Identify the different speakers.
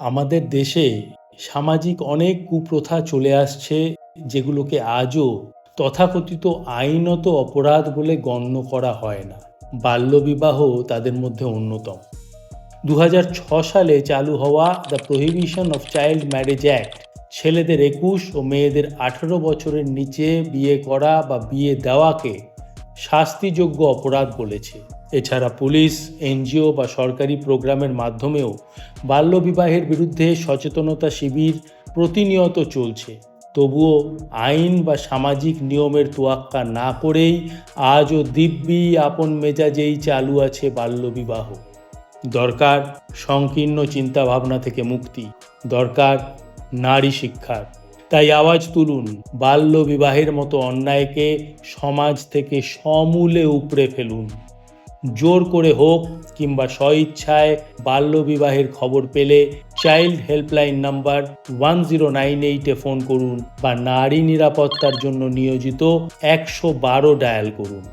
Speaker 1: আমাদের দেশে সামাজিক অনেক কুপ্রথা চলে আসছে যেগুলোকে আজও তথাকথিত আইনত অপরাধ বলে গণ্য করা হয় না। বাল্যবিবাহ তাদের মধ্যে অন্যতম। দু সালে চালু হওয়া the prohibition of child marriage act ছেলেদের একুশ ও মেয়েদের আঠেরো বছরের নিচে বিয়ে করা বা বিয়ে দেওয়াকে শাস্তিযোগ্য অপরাধ বলেছে। এছাড়া পুলিশ, এনজিও বা সরকারি প্রোগ্রামের মাধ্যমেও বাল্যবিবাহের বিরুদ্ধে সচেতনতা শিবির প্রতিনিয়ত চলছে। তবুও আইন বা সামাজিক নিয়মের তোয়াক্কা না করেই আজও দিব্যি আপন মেজাজেই চালু আছে বাল্যবিবাহ দরকার সংকীর্ণ চিন্তাভাবনা থেকে মুক্তি, দরকার নারী শিক্ষার। তাই আওয়াজ তুলুন, বাল্য বিবাহের মতো অন্যায়কে সমাজ থেকে সমূলে উপড়ে ফেলুন। জোর করে হোক কিংবা স্বইচ্ছায় বাল্যবিবাহের খবর পেলে child helpline number one zero nine এইটে ফোন করুন বা নারী নিরাপত্তার জন্য নিয়োজিত একশো বারো ডায়াল করুন।